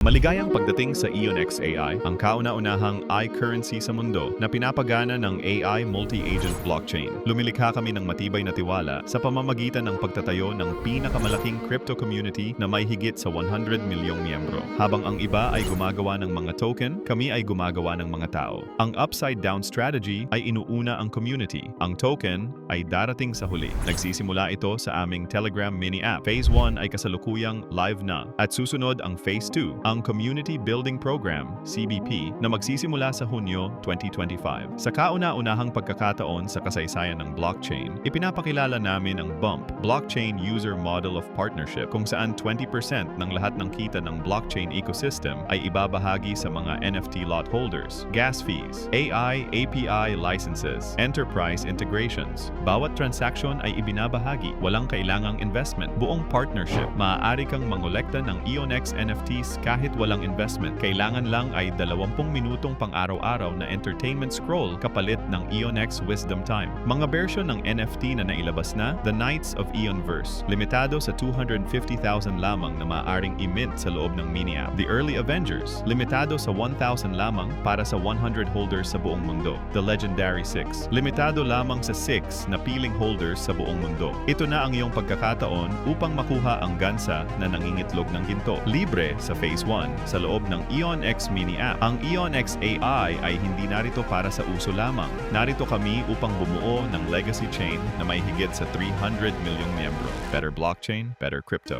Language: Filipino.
Maligayang pagdating sa Ionex AI, ang kauna-unahang i-currency sa mundo na pinapagana ng AI multi-agent blockchain. Lumilikha kami ng matibay na tiwala sa pamamagitan ng pagtatayo ng pinakamalaking crypto community na may higit sa 100 milyong miyembro. Habang ang iba ay gumagawa ng mga token, kami ay gumagawa ng mga tao. Ang upside-down strategy ay inuuna ang community. Ang token ay darating sa huli. Nagsisimula ito sa aming Telegram mini app. Phase 1 ay kasalukuyang live na at susunod ang Phase 2, ang Community Building Program, CBP, na magsisimula sa Hunyo 2025. Sa kauna-unahang pagkakataon sa kasaysayan ng blockchain, ipinapakilala namin ang BUMP, Blockchain User Model of Partnership, kung saan 20% ng lahat ng kita ng blockchain ecosystem ay ibabahagi sa mga NFT lot holders, gas fees, AI, API licenses, enterprise integrations. Bawat transaction ay ibinabahagi, walang kailangang investment, buong partnership. Maaari kang mangolekta ng Ionex NFTs kahit walang investment. Kailangan lang ay 20 minutong pang-araw-araw na entertainment scroll kapalit ng Ionex Wisdom Time. Mga version ng NFT na nailabas na, The Knights of Ionverse. Limitado sa 250,000 lamang na maaaring i-mint sa loob ng mini app. The Early Avengers. Limitado sa 1,000 lamang para sa 100 holders sa buong mundo. The Legendary 6. Limitado lamang sa 6 na piling holders sa buong mundo. Ito na ang iyong pagkakataon upang makuha ang gansa na nangingitlog ng ginto. Libre sa Phase 1 sa loob ng IonX Mini App. Ang IonX AI ay hindi narito para sa uso lamang. Narito kami upang bumuo ng legacy chain na may higit sa 300 milyong miyembro. Better blockchain, better crypto.